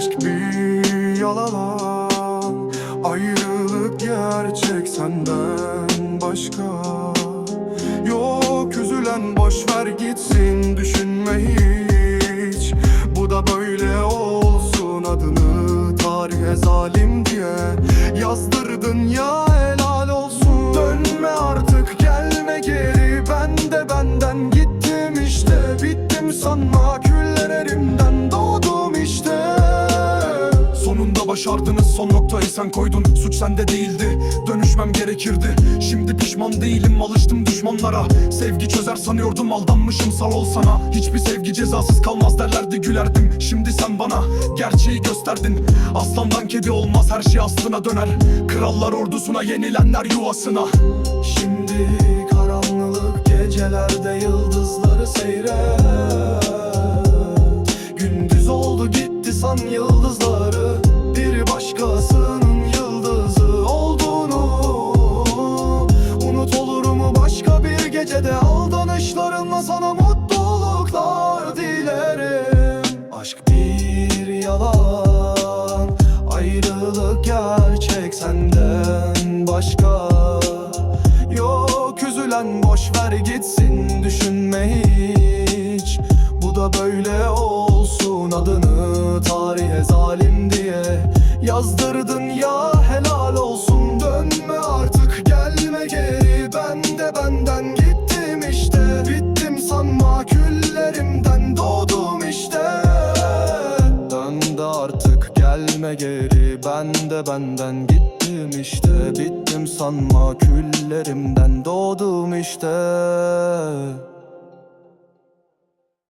Aşk bir yalan Ayrılık gerçek senden başka. Yok üzülen boşver gitsin düşünme hiç. Bu da böyle olsun adını tarihe zalim diye Yazdırdın ya helal olsun. Dönme artık gel başardınız son noktayı sen koydun. Suç sende değildi dönüşmem gerekirdi. Şimdi pişman değilim alıştım düşmanlara. Sevgi çözer sanıyordum aldanmışım sal ol sana. Hiçbir sevgi cezasız kalmaz derlerdi gülerdim. Şimdi sen bana gerçeği gösterdin. Aslandan kedi olmaz her şey aslına döner. Krallar ordusuna yenilenler yuvasına. Şimdi gecede Aldanışlarınla sana mutluluklar dilerim. Aşk bir yalan Ayrılık gerçek senden başka. Yok üzülen boş ver gitsin düşünme hiç. Bu da böyle olsun adını tarihe zalim diye. Yazdırdın ya helal olsun dönme artık gelme geri. Ben de benden işte Sanma küllerimden doğdum işte. Dön de artık gelme geri Ben de benden gittim işte. Bittim sanma küllerimden doğdum işte